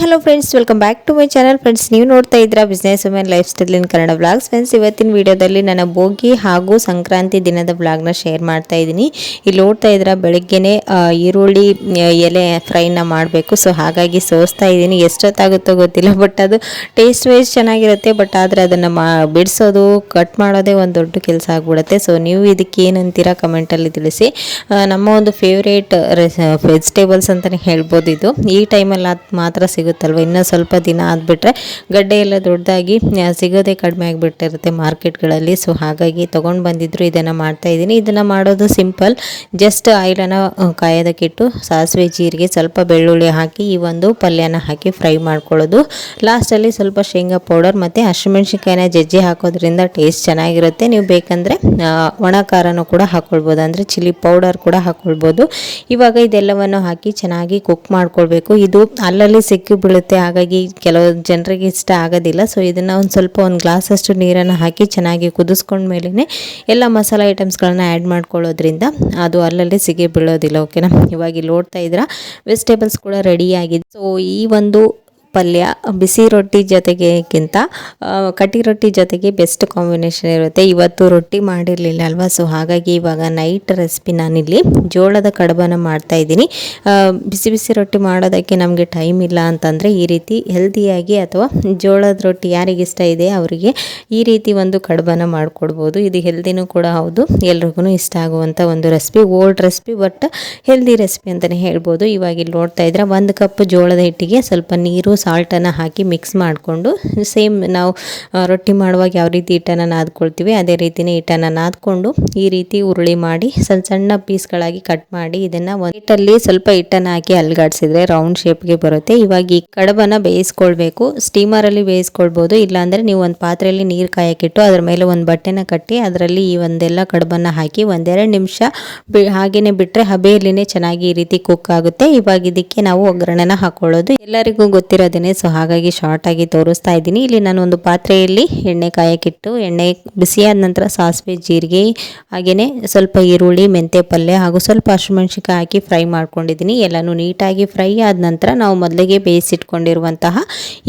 Hello friends welcome back to my channel friends ನೀವು ನೋಡ್ತಾ ಇದ್ದೀರಾ business women lifestyle in Kannada blogs friends ಇವತ್ತಿನ ವಿಡಿಯೋದಲ್ಲಿ ನನ್ನ ಭೋಗಿ ಹಾಗೂ ಸಂಕ್ರಾಂತಿ ದಿನದ ಬ್ಲಾಗ್ನ ಶೇರ್ ಮಾಡ್ತಾ ಇದ್ದೀನಿ. ಇಲ್ಲಿ ನೋಡ್ತಾ ಇದ್ದೀರಾ, ಬೆಳಗ್ಗೆನೇ ಈರುಳ್ಳಿ ಎಲೆ ಫ್ರೈನ ಮಾಡಬೇಕು. ಸೊ ಹಾಗಾಗಿ ಸೋಸ್ತಾ ಇದ್ದೀನಿ. ಎಷ್ಟೊತ್ತಾಗುತ್ತೋ ಗೊತ್ತಿಲ್ಲ ಬಟ್ ಅದು ಟೇಸ್ಟ್ ವೈಸ್ ಚೆನ್ನಾಗಿರುತ್ತೆ. ಬಟ್ ಆದರೆ ಅದನ್ನು ಮಾ, ಬಿಡಿಸೋದು ಕಟ್ ಮಾಡೋದೇ ಒಂದು ದೊಡ್ಡ ಕೆಲಸ ಆಗ್ಬಿಡುತ್ತೆ. ಸೊ ನೀವು ಇದಕ್ಕೆ ಏನಂತೀರಾ ಕಮೆಂಟಲ್ಲಿ ತಿಳಿಸಿ. ನಮ್ಮ ಒಂದು ಫೇವ್ರೇಟ್ ವೆಜಿಟೇಬಲ್ಸ್ ಅಂತಲೇ ಹೇಳ್ಬೋದು ಇದು. ಈ ಟೈಮಲ್ಲಿ ಮಾತ್ರ ಸಿಗುತ್ತಲ್ವ? ಇನ್ನೂ ಸ್ವಲ್ಪ ದಿನ ಆದ್ಬಿಟ್ರೆ ಗಡ್ಡೆ ಎಲ್ಲ ದೊಡ್ಡದಾಗಿ ಸಿಗೋದೇ ಕಡಿಮೆ ಆಗಿಬಿಟ್ಟಿರುತ್ತೆ ಮಾರ್ಕೆಟ್ಗಳಲ್ಲಿ. ಸೊ ಹಾಗಾಗಿ ತೊಗೊಂಡು ಬಂದಿದ್ರು, ಇದನ್ನು ಮಾಡ್ತಾ ಇದ್ದೀನಿ. ಇದನ್ನು ಮಾಡೋದು ಸಿಂಪಲ್. ಜಸ್ಟ್ ಆಯಿಲನ್ನು ಕಾಯೋದಕ್ಕಿಟ್ಟು ಸಾಸಿವೆ ಜೀರಿಗೆ, ಸ್ವಲ್ಪ ಬೆಳ್ಳುಳ್ಳಿ ಹಾಕಿ, ಈ ಒಂದು ಪಲ್ಯನ ಹಾಕಿ ಫ್ರೈ ಮಾಡ್ಕೊಳ್ಳೋದು. ಲಾಸ್ಟಲ್ಲಿ ಸ್ವಲ್ಪ ಶೇಂಗಾ ಪೌಡರ್ ಮತ್ತು ಹಸಿಮೆಣ್ಸಿನ್ಕಾಯಿನ ಜಜ್ಜಿ ಹಾಕೋದ್ರಿಂದ ಟೇಸ್ಟ್ ಚೆನ್ನಾಗಿರುತ್ತೆ. ನೀವು ಬೇಕಂದರೆ ಒಣ ಖಾರನೂ ಕೂಡ ಹಾಕ್ಕೊಳ್ಬೋದು ಅಂದರೆ ಚಿಲ್ಲಿ ಪೌಡರ್ ಕೂಡ ಹಾಕ್ಕೊಳ್ಬೋದು ಇವಾಗ ಇದೆಲ್ಲವನ್ನು ಹಾಕಿ ಚೆನ್ನಾಗಿ ಕುಕ್ ಮಾಡ್ಕೊಳ್ಬೇಕು. ಇದು ಅಲ್ಲಲ್ಲಿ ಸಿಕ್ಕಿ ಬೀಳುತ್ತೆ. ಹಾಗಾಗಿ ಕೆಲವು ಜನರಿಗೆ ಇಷ್ಟ ಆಗೋದಿಲ್ಲ. ಸೊ ಇದನ್ನು ಒಂದು ಸ್ವಲ್ಪ ಒಂದು ಗ್ಲಾಸಷ್ಟು ನೀರನ್ನು ಹಾಕಿ ಚೆನ್ನಾಗಿ ಕುದಿಸ್ಕೊಂಡ ಮೇಲೇ ಎಲ್ಲ ಮಸಾಲೆ ಐಟಮ್ಸ್ಗಳನ್ನ ಆ್ಯಡ್ ಮಾಡ್ಕೊಳ್ಳೋದ್ರಿಂದ ಅದು ಅಲ್ಲಲ್ಲಿ ಸಿಗಿ ಬೀಳೋದಿಲ್ಲ. ಓಕೆನಾ ಇವಾಗ ಇಲ್ಲಿ ನೋಡ್ತಾ ಇದ್ದೀರಾ? ವೆಜಿಟೇಬಲ್ಸ್ ಕೂಡ ರೆಡಿಯಾಗಿದೆ ಸೊ ಈ ಒಂದು ಪಲ್ಯ, ಬಿಸಿ ರೊಟ್ಟಿ ಜೊತೆಗೆಗಿಂತ ಕಟ್ಟಿ ರೊಟ್ಟಿ ಜೊತೆಗೆ ಬೆಸ್ಟ್ ಕಾಂಬಿನೇಷನ್ ಇರುತ್ತೆ. ಇವತ್ತು ರೊಟ್ಟಿ ಮಾಡಿರಲಿಲ್ಲ ಅಲ್ವಾ? ಸೊ ಹಾಗಾಗಿ ಇವಾಗ ನೈಟ್ ರೆಸಿಪಿ ನಾನಿಲ್ಲಿ ಜೋಳದ ಕಡಬನ ಮಾಡ್ತಾ ಇದ್ದೀನಿ. ಬಿಸಿ ಬಿಸಿ ರೊಟ್ಟಿ ಮಾಡೋದಕ್ಕೆ ನಮಗೆ ಟೈಮ್ ಇಲ್ಲ ಅಂತಂದರೆ ಈ ರೀತಿ ಹೆಲ್ದಿಯಾಗಿ ಅಥವಾ ಜೋಳದ ರೊಟ್ಟಿ ಯಾರಿಗೆ ಇಷ್ಟ ಇದೆ ಅವರಿಗೆ ಈ ರೀತಿ ಒಂದು ಕಡಬನ ಮಾಡಿಕೊಡ್ಬೋದು. ಇದು ಹೆಲ್ದಿನೂ ಕೂಡ ಹೌದು, ಎಲ್ರಿಗೂ ಇಷ್ಟ ಆಗುವಂಥ ಒಂದು recipe old recipe but healthy recipe ಅಂತಲೇ ಹೇಳ್ಬೋದು. ಇವಾಗ ಇಲ್ಲಿ ನೋಡ್ತಾ ಇದ್ರೆ ಒಂದು ಕಪ್ ಜೋಳದ ಹಿಟ್ಟಿಗೆ ಸ್ವಲ್ಪ ನೀರು ಸಾಲ್ಟನ್ನು ಹಾಕಿ ಮಿಕ್ಸ್ ಮಾಡಿಕೊಂಡು ಸೇಮ್ ನಾವು ರೊಟ್ಟಿ ಮಾಡುವಾಗ ಯಾವ ರೀತಿ ಹಿಟ್ಟನ್ನು ನಾದ್ಕೊಳ್ತೀವಿ, ಅದೇ ರೀತಿಯೇ ಹಿಟ್ಟನ್ನು ನಾದ್ಕೊಂಡು ಈ ರೀತಿ ಉರುಳಿ ಮಾಡಿ ಸಣ್ಣ ಸಣ್ಣ ಪೀಸ್ಗಳಾಗಿ ಕಟ್ ಮಾಡಿ ಇದನ್ನು ಒಂದು ಹಿಟ್ಟಲ್ಲಿ ಸ್ವಲ್ಪ ಹಿಟ್ಟನ್ನು ಹಾಕಿ ಅಲ್ಗಾಡಿಸಿದ್ರೆ ರೌಂಡ್ ಶೇಪ್ಗೆ ಬರುತ್ತೆ. ಇವಾಗ ಈ ಕಡಬನ್ನು ಬೇಯಿಸ್ಕೊಳ್ಬೇಕು. ಸ್ಟೀಮರಲ್ಲಿ ಬೇಯಿಸ್ಕೊಳ್ಬೋದು. ಇಲ್ಲಾಂದರೆ ನೀವು ಒಂದು ಪಾತ್ರೆಯಲ್ಲಿ ನೀರು ಕಾಯಕ್ಕಿಟ್ಟು ಅದ್ರ ಮೇಲೆ ಒಂದು ಬಟ್ಟೆನ ಕಟ್ಟಿ ಅದರಲ್ಲಿ ಈ ಒಂದೆಲ್ಲ ಕಡಬನ್ನು ಹಾಕಿ ಒಂದೆರಡು ನಿಮಿಷ ಬಿ ಬಿಟ್ಟರೆ ಹಬೆಯಲ್ಲಿನೇ ಚೆನ್ನಾಗಿ ಈ ರೀತಿ ಕುಕ್ ಆಗುತ್ತೆ. ಇವಾಗ ಇದಕ್ಕೆ ನಾವು ಒಗ್ಗರಣೆನ ಹಾಕೊಳ್ಳೋದು. ಎಲ್ಲರಿಗೂ ಗೊತ್ತಿರೋದೇನೆ ಸೊ ಹಾಗಾಗಿ ಶಾರ್ಟ್ ಆಗಿ ತೋರಿಸ್ತಾ ಇದ್ದೀನಿ. ಇಲ್ಲಿ ನಾನು ಒಂದು ಪಾತ್ರೆಯಲ್ಲಿ ಎಣ್ಣೆ ಕಾಯಕ್ಕಿಟ್ಟು, ಎಣ್ಣೆ ಬಿಸಿಯಾದ ನಂತರ ಸಾಸಿವೆ, ಜೀರಿಗೆ ಹಾಗೆಯೇ ಸ್ವಲ್ಪ ಈರುಳ್ಳಿ ಮೆಂತೆ ಪಲ್ಯ ಹಾಗೂ ಸ್ವಲ್ಪ ಹಸಿಮೆಣ್ಸಿಕಾಯಿ ಹಾಕಿ ಫ್ರೈ ಮಾಡ್ಕೊಂಡಿದ್ದೀನಿ. ಎಲ್ಲನೂ ನೀಟಾಗಿ ಫ್ರೈ ಆದ ನಂತರ ನಾವು ಮೊದಲಿಗೆ ಬೇಯಿಸಿಟ್ಕೊಂಡಿರುವಂತಹ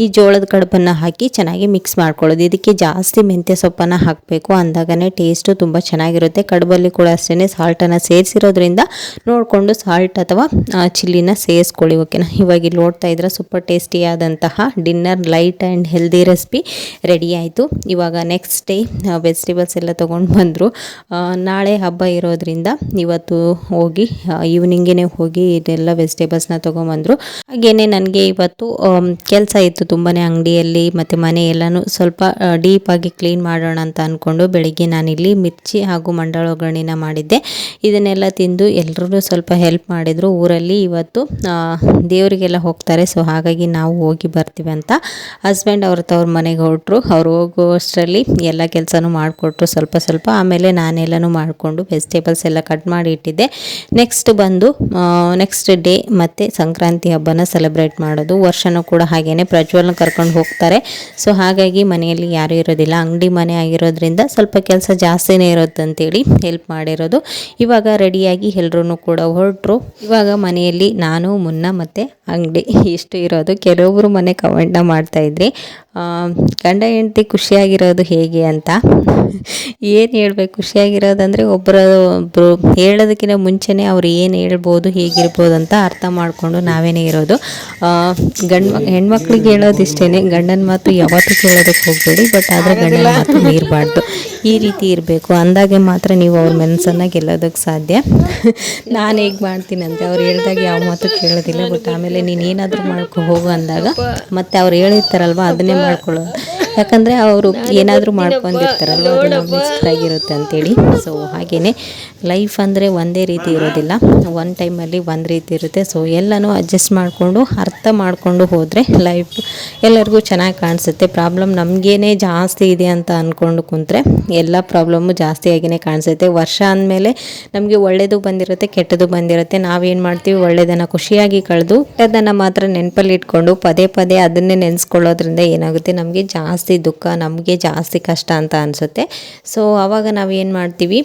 ಈ ಜೋಳದ ಕಡುಬನ್ನು ಹಾಕಿ ಚೆನ್ನಾಗಿ ಮಿಕ್ಸ್ ಮಾಡ್ಕೊಳ್ಳೋದು. ಇದಕ್ಕೆ ಜಾಸ್ತಿ ಮೆಂತ್ಯ ಸೊಪ್ಪನ್ನು ಹಾಕಬೇಕು. ಅಂದಾಗನೇ ಟೇಸ್ಟು ತುಂಬ ಚೆನ್ನಾಗಿರುತ್ತೆ. ಕಡುಬಲ್ಲಿ ಕೂಡ ಅಷ್ಟೇ ಸಾಲ್ಟನ್ನು ಸೇರಿಸಿರೋದ್ರಿಂದ ನೋಡಿಕೊಂಡು ಸಾಲ್ಟ್ ಅಥವಾ ಚಿಲ್ಲಿನ ಸೇರಿಸ್ಕೊಳ್ಳಿ ಓಕೆನಾ ಇವಾಗ ಇಲ್ಲಿ ನೋಡ್ತಾ ಇದ್ರೆ super ಟೇಸ್ಟಿಯಾದಂತಹ dinner light and healthy recipe ready ಆಯಿತು. ಇವಾಗ ನೆಕ್ಸ್ಟ್ ಡೇ ವೆಜಿಟೇಬಲ್ಸ್ ಎಲ್ಲ ತೊಗೊಂಡು ಬಂದರು. ನಾಳೆ ಹಬ್ಬ ಇರೋದ್ರಿಂದ ಇವತ್ತು ಹೋಗಿ ಈವ್ನಿಂಗೇ ಹೋಗಿ ಇದೆಲ್ಲ ವೆಜಿಟೇಬಲ್ಸ್ನ ತೊಗೊಂಬಂದರು ಹಾಗೇನೆ ನನಗೆ ಇವತ್ತು ಕೆಲಸ ಇತ್ತು ತುಂಬಾ ಅಂಗಡಿಯಲ್ಲಿ ಮತ್ತು ಮನೆ ಎಲ್ಲನೂ ಸ್ವಲ್ಪ ಡೀಪಾಗಿ ಕ್ಲೀನ್ ಮಾಡೋಣ ಅಂತ ಅಂದ್ಕೊಂಡು ಬೆಳಿಗ್ಗೆ ನಾನಿಲ್ಲಿ ಮಿರ್ಚಿ ಹಾಗೂ ಮಂಡಳ ಒಗ್ಗರಣೆನ ಮಾಡಿದ್ದೆ. ಇದನ್ನೆಲ್ಲ ತಿಂದು ಎಲ್ಲರೂ ಸ್ವಲ್ಪ ಹೆಲ್ಪ್ ಮಾಡಿದರು. ಊರಲ್ಲಿ ಇವತ್ತು ದೇವರಿಗೆಲ್ಲ ಹೋಗ್ತಾರೆ. ಸೊ ಹಾಗಾಗಿ ನಾವು ಹೋಗಿ ಬರ್ತೀವಿ ಅಂತ ಹಸ್ಬೆಂಡ್ ಅವ್ರ ತವ್ರ ಮನೆಗೆ ಹೊರಟ್ರು. ಅವ್ರು ಹೋಗುವಷ್ಟರಲ್ಲಿ ಎಲ್ಲ ಕೆಲಸನೂ ಮಾಡಿಕೊಟ್ರು ಸ್ವಲ್ಪ ಸ್ವಲ್ಪ. ಆಮೇಲೆ ನಾನೆಲ್ಲನೂ ಮಾಡಿಕೊಂಡು ವೆಜಿಟೇಬಲ್ಸ್ ಎಲ್ಲ ಕಟ್ ಮಾಡಿ ಇಟ್ಟಿದ್ದೆ. ನೆಕ್ಸ್ಟ್ ಬಂದು ನೆಕ್ಸ್ಟ್ ಡೇ ಮತ್ತು ಸಂಕ್ರಾಂತಿ ಹಬ್ಬನ ಸೆಲೆಬ್ರೇಟ್ ಮಾಡೋದು. ವರ್ಷನೂ ಕೂಡ ಹಾಗೇನೆ ಪ್ರಜ್ವಲ್ನ ಕರ್ಕೊಂಡು ಹೋಗ್ತಾರೆ. ಸೊ ಹಾಗಾಗಿ ಮನೆಯಲ್ಲಿ ಯಾರೂ ಇರೋದಿಲ್ಲ. ಅಂಗಡಿ ಮನೆ ಆಗಿರೋದ್ರಿಂದ ಸ್ವಲ್ಪ ಕೆಲಸ ಜಾಸ್ತಿನೇ ಇರುತ್ತೆ ಅಂತೇಳಿ ಹೆಲ್ಪ್ ಮಾಡಿರೋದು. ಇವಾಗ ರೆಡಿಯಾಗಿ ಎಲ್ಲರೂ ಕೂಡ ಹೊರಟ್ರು. ಇವಾಗ ಮನೆಯಲ್ಲಿ ನಾನು, ಮುನ್ನ ಮತ್ತು ಅಂಗಡಿ ಇಷ್ಟು ಇರೋದು. ಕೆಲವೊಬ್ಬರು ಮನೆ ಕಮೆಂಟ್ನ ಮಾಡ್ತಾ ಇದ್ರಿ. ಗಂಡ ಹೆಂಡತಿ ಖುಷಿಯಾಗಿರೋದು ಹೇಗೆ ಅಂತ? ಏನು ಹೇಳ್ಬೇಕು? ಖುಷಿಯಾಗಿರೋದಂದರೆ ಒಬ್ಬರ ಒಬ್ಬರು ಹೇಳೋದಕ್ಕಿಂತ ಮುಂಚೆನೇ ಅವ್ರು ಏನು ಹೇಳ್ಬೋದು ಹೇಗಿರ್ಬೋದು ಅಂತ ಅರ್ಥ ಮಾಡಿಕೊಂಡು ನಾವೇನೇ ಇರೋದು. ಗಂಡು ಹೆಣ್ಮಕ್ಳಿಗೆ ಹೇಳೋದು ಇಷ್ಟೇ ಗಂಡನ ಮಾತು ಯಾವತ್ತೂ ಕೇಳೋದಕ್ಕೆ ಹೋಗಬೇಡಿ ಬಟ್ ಆದರೆ ಗಂಡನ ಮಾತು ಮೀರಬಾರ್ದು. ಈ ರೀತಿ ಇರಬೇಕು. ಅಂದಾಗೆ ಮಾತ್ರ ನೀವು ಅವ್ರ ಮನಸ್ಸನ್ನು ಗೆಲ್ಲೋದಕ್ಕೆ ಸಾಧ್ಯ. ನಾನು ಹೇಗೆ ಮಾಡ್ತೀನಂತೆ? ಅವ್ರು ಹೇಳಿದಾಗ ಯಾವ ಮಾತು ಕೇಳೋದಿಲ್ಲ ಬಟ್ ಆಮೇಲೆ ನೀನು ಏನಾದರೂ ಮಾಡ್ಕೊ ಹೋಗು ಅಂದಾಗ ಮತ್ತೆ ಅವ್ರು ಹೇಳಿರ್ತಾರಲ್ವ ಅದನ್ನೇ ಮಾಡ್ಕೊಳ್ಳೋದು. ಯಾಕಂದರೆ ಅವರು ಏನಾದರೂ ಮಾಡ್ಕೊಂಡಿರ್ತಾರಲ್ಲ ಅದು ನಮ್ಗೆ ಇಷ್ಟ ಆಗಿರುತ್ತೆ ಅಂತೇಳಿ. ಸೊ ಹಾಗೆಯೇ ಲೈಫ್ ಅಂದರೆ ಒಂದೇ ರೀತಿ ಇರೋದಿಲ್ಲ. ಒನ್ ಟೈಮಲ್ಲಿ ಒಂದು ರೀತಿ ಇರುತ್ತೆ. ಸೊ ಎಲ್ಲನೂ ಅಡ್ಜಸ್ಟ್ ಮಾಡಿಕೊಂಡು ಅರ್ಥ ಮಾಡಿಕೊಂಡು ಹೋದರೆ ಲೈಫ್ ಎಲ್ಲರಿಗೂ ಚೆನ್ನಾಗಿ ಕಾಣಿಸುತ್ತೆ. ಪ್ರಾಬ್ಲಮ್ ನಮಗೇನೆ ಜಾಸ್ತಿ ಇದೆ ಅಂತ ಅಂದ್ಕೊಂಡು ಕುಂತ್ರೆ ಎಲ್ಲ ಪ್ರಾಬ್ಲಮ್ಮು ಜಾಸ್ತಿ ಆಗಿನೇ ಕಾಣಿಸುತ್ತೆ. ವರ್ಷ ಅಂದಮೇಲೆ ನಮಗೆ ಒಳ್ಳೆಯದು ಬಂದಿರುತ್ತೆ ಕೆಟ್ಟದು ಬಂದಿರುತ್ತೆ. ನಾವೇನು ಮಾಡ್ತೀವಿ? ಒಳ್ಳೆಯದನ್ನು ಖುಷಿಯಾಗಿ ಕಳೆದು ಕೆಟ್ಟದನ್ನು ಮಾತ್ರ ನೆನಪಲ್ಲಿ ಇಟ್ಕೊಂಡು ಪದೇ ಪದೇ ಅದನ್ನೇ ನೆನೆಸ್ಕೊಳ್ಳೋದ್ರಿಂದ ಏನಾಗುತ್ತೆ? ನಮಗೆ ಜಾಸ್ತಿ ಜಾಸ್ತಿ ದುಃಖ ನಮಗೆ ಜಾಸ್ತಿ ಕಷ್ಟ ಅಂತ ಅನಿಸುತ್ತೆ. ಸೊ ಆವಾಗ ನಾವು ಏನು ಮಾಡ್ತೀವಿ?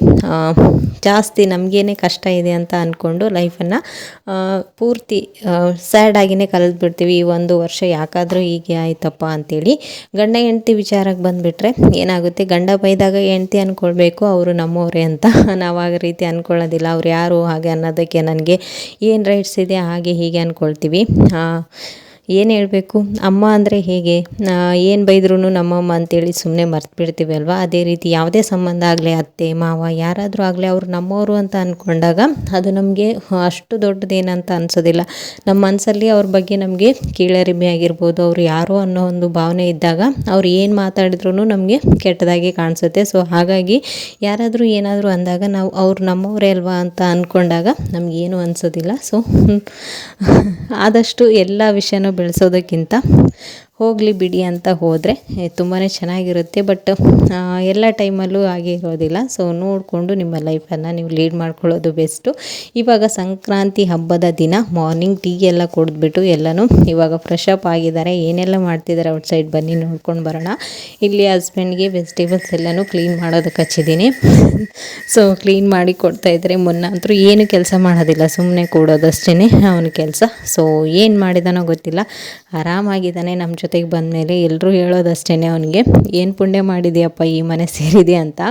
ಜಾಸ್ತಿ ನಮಗೇನೆ ಕಷ್ಟ ಇದೆ ಅಂತ ಅಂದ್ಕೊಂಡು ಲೈಫನ್ನು ಪೂರ್ತಿ ಸ್ಯಾಡ್ ಆಗಿನೇ ಕಳೆದು ಬಿಡ್ತೀವಿ ಈ ಒಂದು ವರ್ಷ ಯಾಕಾದರೂ ಹೀಗೆ ಆಯ್ತಪ್ಪ ಅಂತೇಳಿ. ಗಂಡ ಹೆಂಡತಿ ವಿಚಾರಕ್ಕೆ ಬಂದುಬಿಟ್ರೆ ಏನಾಗುತ್ತೆ? ಗಂಡ ಬೈದಾಗ ಹೆಂಡತಿ ಅಂದ್ಕೊಳ್ಬೇಕು ಅವರು ನಮ್ಮವರೇ ಅಂತ. ನಾವು ಆ ರೀತಿ ಅಂದ್ಕೊಳ್ಳೋದಿಲ್ಲ ಅವ್ರು ಯಾರು ಹಾಗೆ ಅನ್ನೋದಕ್ಕೆ ನನಗೆ ಏನು ರೈಟ್ಸ್ ಇದೆ ಹಾಗೆ ಹೀಗೆ ಅಂದ್ಕೊಳ್ತೀವಿ ಏನು ಹೇಳಬೇಕು? ಅಮ್ಮ ಅಂದರೆ ಹೇಗೆ? ಏನು ಬೈದ್ರೂ ನಮ್ಮಮ್ಮ ಅಂತೇಳಿ ಸುಮ್ಮನೆ ಮರ್ತು ಬಿಡ್ತೀವಿ ಅಲ್ವಾ? ಅದೇ ರೀತಿ ಯಾವುದೇ ಸಂಬಂಧ ಆಗಲಿ, ಅತ್ತೆ, ಮಾವ, ಯಾರಾದರೂ ಆಗಲಿ, ಅವರು ನಮ್ಮವರು ಅಂತ ಅಂದ್ಕೊಂಡಾಗ ಅದು ನಮಗೆ ಅಷ್ಟು ದೊಡ್ಡದೇನಂತ ಅನಿಸೋದಿಲ್ಲ. ನಮ್ಮ ಮನಸ್ಸಲ್ಲಿ ಅವ್ರ ಬಗ್ಗೆ ನಮಗೆ ಕೀಳರಿಮೆ ಆಗಿರ್ಬೋದು. ಅವರು ಯಾರೋ ಅನ್ನೋ ಒಂದು ಭಾವನೆ ಇದ್ದಾಗ ಅವ್ರು ಏನು ಮಾತಾಡಿದ್ರೂ ನಮಗೆ ಕೆಟ್ಟದಾಗಿ ಕಾಣಿಸುತ್ತೆ. ಸೊ ಹಾಗಾಗಿ ಯಾರಾದರೂ ಏನಾದರೂ ಅಂದಾಗ ನಾವು ಅವ್ರು ನಮ್ಮವರೇ ಅಲ್ವಾ ಅಂತ ಅಂದ್ಕೊಂಡಾಗ ನಮಗೇನು ಅನಿಸೋದಿಲ್ಲ. ಸೊ ಆದಷ್ಟು ಎಲ್ಲ ವಿಷಯನೂ ಬೆಳೆಸೋದಕ್ಕಿಂತ ಹೋಗಲಿ ಬಿಡಿ ಅಂತ ಹೋದರೆ ತುಂಬಾ ಚೆನ್ನಾಗಿರುತ್ತೆ. ಬಟ್ ಎಲ್ಲ ಟೈಮಲ್ಲೂ ಹಾಗೆ ಇರೋದಿಲ್ಲ. ಸೊ ನೋಡಿಕೊಂಡು ನಿಮ್ಮ ಲೈಫನ್ನು ನೀವು ಲೀಡ್ ಮಾಡ್ಕೊಳ್ಳೋದು ಬೆಸ್ಟು ಇವಾಗ ಸಂಕ್ರಾಂತಿ ಹಬ್ಬದ ದಿನ ಮಾರ್ನಿಂಗ್ ಟೀ ಎಲ್ಲ ಕುಡಿದ್ಬಿಟ್ಟು ಎಲ್ಲನೂ ಇವಾಗ ಫ್ರೆಶ್ ಅಪ್ ಆಗಿದ್ದಾರೆ. ಏನೆಲ್ಲ ಮಾಡ್ತಿದ್ದಾರೆ ಔಟ್ಸೈಡ್ ಬನ್ನಿ ನೋಡ್ಕೊಂಡು ಬರೋಣ. ಇಲ್ಲಿ ಹಸ್ಬೆಂಡ್ಗೆ ವೆಜಿಟೇಬಲ್ಸ್ ಎಲ್ಲನೂ ಕ್ಲೀನ್ ಮಾಡೋದಕ್ಕೆ ಹಚ್ಚಿದ್ದೀನಿ. ಸೊ ಕ್ಲೀನ್ ಮಾಡಿ ಕೊಡ್ತಾ ಇದ್ದಾರೆ ಮುನ್ನ ಅಂತೂ ಏನು ಕೆಲಸ ಮಾಡೋದಿಲ್ಲ. ಸುಮ್ಮನೆ ಕೂಡೋದಷ್ಟೇ ಅವನ ಕೆಲಸ. ಸೊ ಏನು ಮಾಡಿದಾನೋ ಗೊತ್ತಿಲ್ಲ. ಆರಾಮಾಗಿದ್ದಾನೆ ನಮ್ಮ ಜೊತೆಗೆ ಬಂದಮೇಲೆ ಎಲ್ಲರೂ ಹೇಳೋದಷ್ಟೇ ಅವನಿಗೆ, ಏನು ಪುಣ್ಯ ಮಾಡಿದೆಯಪ್ಪ ಈ ಮನೆ ಸೇರಿದೆ ಅಂತ?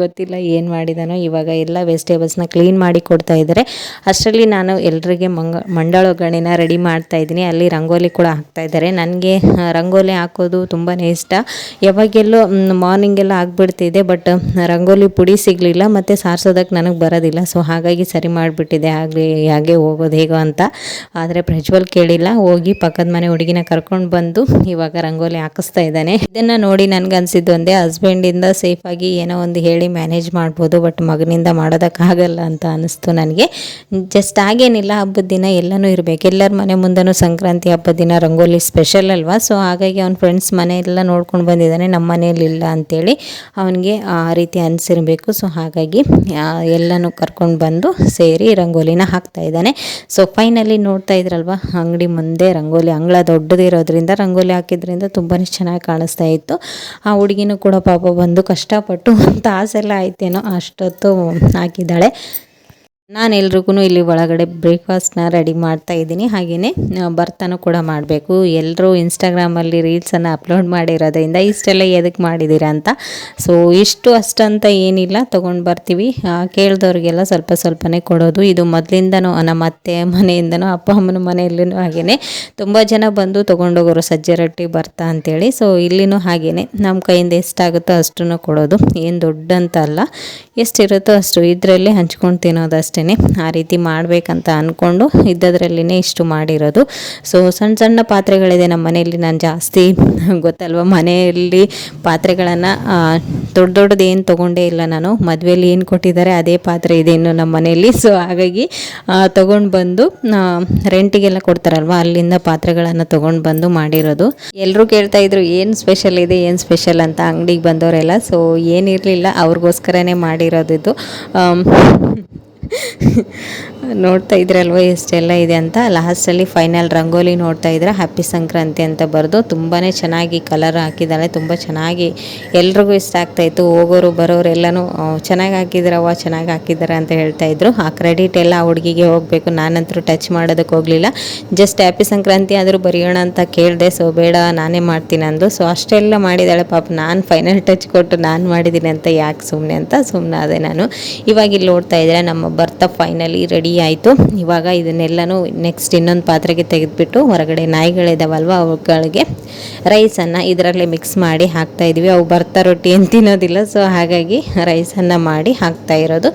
ಗೊತ್ತಿಲ್ಲ ಏನು ಮಾಡಿದಾನೋ, ಇವಾಗ ಎಲ್ಲ ವೆಜಿಟೇಬಲ್ಸ್ನ ಕ್ಲೀನ್ ಮಾಡಿ ಕೊಡ್ತಾ ಇದ್ದಾರೆ ಅಷ್ಟರಲ್ಲಿ ನಾನು ಎಲ್ರಿಗೆ ಮಂಗ, ಮಂಡಳ ಒಗ್ಗರಣೆನ ರೆಡಿ ಮಾಡ್ತಾ ಇದ್ದೀನಿ. ಅಲ್ಲಿ ರಂಗೋಲಿ ಕೂಡ ಹಾಕ್ತಾ ಇದ್ದಾರೆ ನನಗೆ ರಂಗೋಲಿ ಹಾಕೋದು ತುಂಬಾ ಇಷ್ಟ. ಯಾವಾಗೆಲ್ಲೋ ಮಾರ್ನಿಂಗ್ ಎಲ್ಲ ಆಗಿಬಿಡ್ತಿದೆ ಬಟ್ ರಂಗೋಲಿ ಪುಡಿ ಸಿಗಲಿಲ್ಲ, ಮತ್ತು ಸಾರ್ಸೋದಕ್ಕೆ ನನಗೆ ಬರೋದಿಲ್ಲ. ಸೊ ಹಾಗಾಗಿ ಸರಿ ಮಾಡಿಬಿಟ್ಟಿದೆ ಆಗಲಿ ಹಾಗೆ ಹೋಗೋದು ಹೇಗೋ ಅಂತ. ಆದರೆ ಪ್ರಜ್ವಲ್ ಕೇಳಿಲ್ಲ. ಹೋಗಿ ಪಕ್ಕದ ಮನೆ ಹುಡುಗಿನ ಕರ್ಕೊಂಡು ಬಂದು ಇವಾಗ ರಂಗೋಲಿ ಹಾಕಿಸ್ತಾ ಇದ್ದಾನೆ. ಇದನ್ನು ನೋಡಿ ನನಗೆ ಅನ್ಸಿದ್ದು ಒಂದೇ ಹಸ್ಬೆಂಡಿಂದ ಸೇಫಾಗಿ ಏನೋ ಒಂದು ಹೇಳಿ ಮ್ಯಾನೇಜ್ ಮಾಡ್ಬೋದು ಬಟ್ ಮಗನಿಂದ ಮಾಡೋದಕ್ಕಾಗಲ್ಲ ಅಂತ ಅನಿಸ್ತು ನನಗೆ. ಜಸ್ಟ್ ಹಾಗೇನಿಲ್ಲ, ಹಬ್ಬದ ದಿನ ಎಲ್ಲನೂ ಇರಬೇಕು. ಎಲ್ಲರ ಮನೆ ಮುಂದೆನೂ ಸಂಕ್ರಾಂತಿ ಹಬ್ಬದ ದಿನ ರಂಗೋಲಿ ಸ್ಪೆಷಲ್ ಅಲ್ವಾ? ಸೊ ಹಾಗಾಗಿ ಅವ್ನ ಫ್ರೆಂಡ್ಸ್ ಮನೆ ಎಲ್ಲ ನೋಡ್ಕೊಂಡು ಬಂದಿದ್ದಾನೆ ನಮ್ಮ ಮನೆಯಲ್ಲಿ ಇಲ್ಲ ಅಂತೇಳಿ ಅವನಿಗೆ ಆ ರೀತಿ ಅನಿಸಿರ್ಬೇಕು. ಸೊ ಹಾಗಾಗಿ ಎಲ್ಲನೂ ಕರ್ಕೊಂಡು ಬಂದು ಸೇರಿ ರಂಗೋಲಿನ ಹಾಕ್ತಾ ಇದ್ದಾನೆ. ಸೊ ಫೈನಲಿ ನೋಡ್ತಾ ಇದ್ರಲ್ವಾ, ಅಂಗಡಿ ಮುಂದೆ ರಂಗೋಲಿ, ಅಂಗಳ ದೊಡ್ಡದಿರೋದ್ರಿಂದ ರಂಗೋಲಿ ಹಾಕಿದ್ರಿಂದ ತುಂಬಾ ಚೆನ್ನಾಗಿ ಕಾಣಿಸ್ತಾ ಇತ್ತು. ಆ ಹುಡುಗಿನೂ ಕೂಡ ಪಾಪ ಬಂದು ಕಷ್ಟಪಟ್ಟು ತಾಸೆಲ್ಲ ಆಯ್ತೇನೋ ಅಷ್ಟೊತ್ತು ಹಾಕಿದ್ದಾಳೆ. ನಾನು ಎಲ್ರಿಗೂ ಇಲ್ಲಿ ಒಳಗಡೆ ಬ್ರೇಕ್ಫಾಸ್ಟ್ನ ರೆಡಿ ಮಾಡ್ತಾ ಇದ್ದೀನಿ. ಹಾಗೆಯೇ ಬರ್ತಾನೂ ಕೂಡ ಮಾಡಬೇಕು. ಎಲ್ಲರೂ ಇನ್ಸ್ಟಾಗ್ರಾಮಲ್ಲಿ ರೀಲ್ಸನ್ನು ಅಪ್ಲೋಡ್ ಮಾಡಿರೋದ್ರಿಂದ ಇಷ್ಟೆಲ್ಲ ಎದಕ್ಕೆ ಮಾಡಿದ್ದೀರಾ ಅಂತ. ಸೊ ಇಷ್ಟು ಅಷ್ಟಂತ ಏನಿಲ್ಲ. ತೊಗೊಂಡು ಬರ್ತೀವಿ. ಕೇಳಿದವ್ರಿಗೆಲ್ಲ ಸ್ವಲ್ಪ ಸ್ವಲ್ಪನೇ ಕೊಡೋದು. ಇದು ಮೊದಲಿಂದನೂ, ನಮ್ಮ ಅತ್ತೆ ಮನೆಯಿಂದನೂ, ಅಪ್ಪ ಅಮ್ಮನ ಮನೆಯಲ್ಲೂ ಹಾಗೆಯೇ ತುಂಬ ಜನ ಬಂದು ತೊಗೊಂಡೋಗೋರು ಸಜ್ಜೆ ರೊಟ್ಟಿ ಬರ್ತಾ ಅಂತೇಳಿ. ಸೊ ಇಲ್ಲಿನೂ ಹಾಗೆಯೇ ನಮ್ಮ ಕೈಯಿಂದ ಎಷ್ಟಾಗುತ್ತೋ ಅಷ್ಟು ಕೊಡೋದು. ಏನು ದೊಡ್ಡಂತ ಅಲ್ಲ. ಎಷ್ಟಿರುತ್ತೋ ಅಷ್ಟು ಇದರಲ್ಲಿ ಹಂಚ್ಕೊಂಡು ತಿನ್ನೋದಷ್ಟೇ ಆ ರೀತಿ ಮಾಡಬೇಕಂತ ಅಂದ್ಕೊಂಡು ಇದ್ದದ್ರಲ್ಲಿನೇ ಇಷ್ಟು ಮಾಡಿರೋದು. ಸೊ ಸಣ್ಣ ಸಣ್ಣ ಪಾತ್ರೆಗಳಿದೆ ನಮ್ಮ ಮನೆಯಲ್ಲಿ. ನಾನು ಜಾಸ್ತಿ ಗೊತ್ತಲ್ವ? ಮನೆಯಲ್ಲಿ ಪಾತ್ರೆಗಳನ್ನು ದೊಡ್ಡ ದೊಡ್ಡದು ಏನು ತೊಗೊಂಡೇ ಇಲ್ಲ ನಾನು. ಮದುವೆಯಲ್ಲಿ ಏನು ಕೊಟ್ಟಿದ್ದಾರೆ ಅದೇ ಪಾತ್ರೆ ಇದೆ ಇನ್ನು ನಮ್ಮ ಮನೆಯಲ್ಲಿ. ಸೊ ಹಾಗಾಗಿ ತೊಗೊಂಡು ಬಂದು ರೆಂಟಿಗೆಲ್ಲ ಕೊಡ್ತಾರಲ್ವ? ಅಲ್ಲಿಂದ ಪಾತ್ರೆಗಳನ್ನು ತೊಗೊಂಡು ಬಂದು ಮಾಡಿರೋದು. ಎಲ್ಲರೂ ಕೇಳ್ತಾ ಇದ್ರು, ಏನು ಸ್ಪೆಷಲ್ ಇದೆ? ಏನು ಸ್ಪೆಷಲ್ ಅಂತ ಅಂಗಡಿಗೆ ಬಂದವರೆಲ್ಲ. ಸೊ ಏನಿರಲಿಲ್ಲ. ಅವ್ರಿಗೋಸ್ಕರನೇ ಮಾಡಿರೋದು 哼。ನೋಡ್ತಾ ಇದ್ರಲ್ವ ಎಷ್ಟೆಲ್ಲ ಇದೆ ಅಂತ ಲಾಸ್ಟಲ್ಲಿ ಫೈನಲ್ ರಂಗೋಲಿ ನೋಡ್ತಾ ಇದ್ರೆ. ಹ್ಯಾಪಿ ಸಂಕ್ರಾಂತಿ ಅಂತ ಬರೆದು ತುಂಬಾ ಚೆನ್ನಾಗಿ ಕಲರ್ ಹಾಕಿದ್ದಾಳೆ ತುಂಬ ಚೆನ್ನಾಗಿ ಎಲ್ರಿಗೂ ಇಷ್ಟ ಆಗ್ತಾಯಿತ್ತು ಹೋಗೋರು, ಬರೋರು ಎಲ್ಲನೂ ಚೆನ್ನಾಗಿ ಹಾಕಿದ್ರವ್ವ, ಚೆನ್ನಾಗಿ ಹಾಕಿದ್ದಾರೆ ಅಂತ ಹೇಳ್ತಾ ಇದ್ರು. ಆ ಕ್ರೆಡಿಟ್ ಎಲ್ಲ ಆ ಹುಡುಗಿಗೆ ಹೋಗಬೇಕು. ನಾನಂತರೂ ಟಚ್ ಮಾಡೋದಕ್ಕೆ ಹೋಗಲಿಲ್ಲ. ಜಸ್ಟ್ ಹ್ಯಾಪಿ ಸಂಕ್ರಾಂತಿ ಆದರೂ ಬರೆಯೋಣ ಅಂತ ಕೇಳಿದೆ. ಸೊ ಬೇಡ, ನಾನೇ ಮಾಡ್ತೀನಿ ಅಂದು. ಸೊ ಅಷ್ಟೆಲ್ಲ ಮಾಡಿದ್ದಾಳೆ ಪಾಪ. ನಾನು ಫೈನಲ್ ಟಚ್ ಕೊಟ್ಟು ನಾನು ಮಾಡಿದ್ದೀನಿ ಅಂತ ಯಾಕೆ ಸುಮ್ಮನೆ ಅಂತ ಸುಮ್ಮನೆ ಅದೇ ನಾನು. ಇವಾಗ ಇಲ್ಲಿ ನೋಡ್ತಾ ಇದ್ರೆ ನಮ್ಮ ಬರ್ತಾ ಫೈನಲಿ ರೆಡಿ ಆಯಿತು. ಇವಾಗ ಇದನ್ನೆಲ್ಲನೂ ನೆಕ್ಸ್ಟ್ ಇನ್ನೊಂದು ಪಾತ್ರೆಗೆ ತೆಗೆದುಬಿಟ್ಟು ಹೊರಗಡೆ ನಾಯಿಗಳಿದ್ದಾವಲ್ವ ಅವುಗಳಿಗೆ ರೈಸನ್ನು ಇದರಲ್ಲೇ ಮಿಕ್ಸ್ ಮಾಡಿ ಹಾಕ್ತಾ ಇದ್ದೀವಿ ಅವು ಬರ್ತಾ ರೊಟ್ಟಿ ಏನು ತಿನ್ನೋದಿಲ್ಲ. ಸೊ ಹಾಗಾಗಿ ರೈಸನ್ನು ಮಾಡಿ ಹಾಕ್ತಾ ಇರೋದು.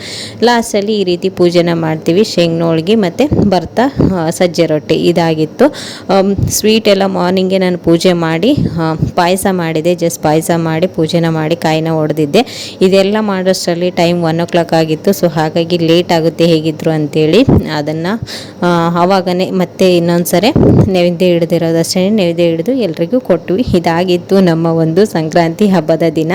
ಲಾಸ್ಟಲ್ಲಿ ಈ ರೀತಿ ಪೂಜೆನ ಮಾಡ್ತೀವಿ. ಶೇಂಗ್ನ ಹೋಳ್ಗೆ ಮತ್ತು ಬರ್ತಾ ಸಜ್ಜೆ ರೊಟ್ಟಿ ಇದಾಗಿತ್ತು. ಸ್ವೀಟ್ ಎಲ್ಲ ಮಾರ್ನಿಂಗೆ ನಾನು ಪೂಜೆ ಮಾಡಿ ಪಾಯಸ ಮಾಡಿದೆ. ಜಸ್ಟ್ ಪಾಯಸ ಮಾಡಿ, ಪೂಜೆನ ಮಾಡಿ ಕಾಯಿನ ಹೊಡೆದಿದ್ದೆ ಇದೆಲ್ಲ ಮಾಡೋಷ್ಟರಲ್ಲಿ ಟೈಮ್ ಒನ್ ಓ ಕ್ಲಾಕ್ ಆಗಿತ್ತು. ಸೊ ಹಾಗಾಗಿ ಲೇಟ್ ಆಗುತ್ತೆ ಹೇಗಿದ್ರು ಅಂತೇಳಿ. ಅಂತೇಳಿ ಅದನ್ನು ಆವಾಗನೇ ಮತ್ತೆ ಇನ್ನೊಂದ್ಸರಿ ನೈವೇದ್ಯ ಹಿಡ್ದಿರೋದಷ್ಟೇ, ನೈವೇದ್ಯ ಹಿಡಿದು ಎಲ್ರಿಗೂ ಕೊಟ್ವಿ ಇದಾಗಿತ್ತು ನಮ್ಮ ಒಂದು ಸಂಕ್ರಾಂತಿ ಹಬ್ಬದ ದಿನ.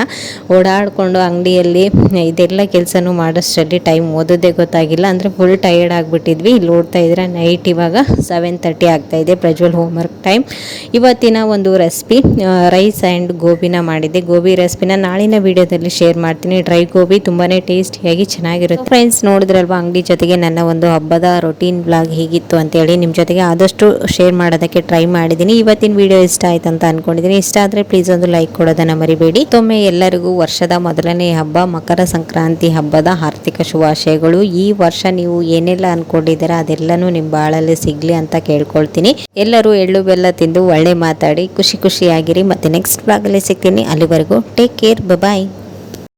ಓಡಾಡಿಕೊಂಡು ಅಂಗಡಿಯಲ್ಲಿ ಇದೆಲ್ಲ ಕೆಲಸನೂ ಮಾಡೋಷ್ಟರಲ್ಲಿ ಟೈಮ್ ಓದೋದೇ ಗೊತ್ತಾಗಿಲ್ಲ, ಅಂದರೆ ಫುಲ್ ಟಯರ್ಡ್ ಆಗಿಬಿಟ್ಟಿದ್ವಿ. ಇಲ್ಲಿ ಓಡ್ತಾ ಇದ್ರೆ ನೈಟ್ ಇವಾಗ ಸೆವೆನ್ ತರ್ಟಿ ಆಗ್ತಾಯಿದೆ ಪ್ರಜ್ವಲ್ ಹೋಮ್ವರ್ಕ್ ಟೈಮ್ ಇವತ್ತಿನ ಒಂದು ರೆಸಿಪಿ ರೈಸ್ ಆ್ಯಂಡ್ ಗೋಬಿನ ಮಾಡಿದ್ದೆ. ಗೋಬಿ ರೆಸಿಪಿನ ನಾಳಿನ ವಿಡಿಯೋದಲ್ಲಿ ಶೇರ್ ಮಾಡ್ತೀನಿ. ಡ್ರೈ ಗೋಬಿ ತುಂಬಾ ಟೇಸ್ಟಿಯಾಗಿ ಚೆನ್ನಾಗಿರುತ್ತೆ. ಫ್ರೆಂಡ್ಸ್ ನೋಡಿದ್ರಲ್ವಾ, ಅಂಗಡಿ ಜೊತೆಗೆ ನನ್ನ ಒಂದು ಹಬ್ಬದ ರೊಟೀನ್ ಬ್ಲಾಗ್ ಹೇಗಿತ್ತು ಅಂತೇಳಿ ನಿಮ್ಮ ಜೊತೆಗೆ ಆದಷ್ಟು ಶೇರ್ ಮಾಡೋದಕ್ಕೆ ಟ್ರೈ ಮಾಡಿದ್ದೀನಿ ಇವತ್ತಿನ ವಿಡಿಯೋ ಇಷ್ಟ ಆಯ್ತು ಅಂತ ಅನ್ಕೊಂಡಿದ್ದೀನಿ ಇಷ್ಟ ಆದರೆ ಪ್ಲೀಸ್ ಒಂದು ಲೈಕ್ ಕೊಡೋದನ್ನು ಮರಿಬೇಡಿ. ತೊಮ್ಮೆ ಎಲ್ಲರಿಗೂ ವರ್ಷದ ಮೊದಲನೇ ಹಬ್ಬ, ಮಕರ ಸಂಕ್ರಾಂತಿ ಹಬ್ಬದ ಆರ್ಥಿಕ ಶುಭಾಶಯಗಳು. ಈ ವರ್ಷ ನೀವು ಏನೆಲ್ಲ ಅನ್ಕೊಂಡಿದ್ದೀರಾ ಅದೆಲ್ಲನೂ ನಿಮ್ಮ ಬಾಳಲ್ಲಿ ಸಿಗ್ಲಿ ಅಂತ ಕೇಳ್ಕೊಳ್ತೀನಿ. ಎಲ್ಲರೂ ಎಳ್ಳು ಬೆಲ್ಲ ತಿಂದು ಒಳ್ಳೆ ಮಾತಾಡಿ, ಖುಷಿ ಖುಷಿಯಾಗಿರಿ. ಮತ್ತೆ ನೆಕ್ಸ್ಟ್ ಬ್ಲಾಗಲ್ಲಿ ಸಿಗ್ತೀನಿ. ಅಲ್ಲಿವರೆಗೂ ಟೇಕ್ ಕೇರ್ ಬಾಯ್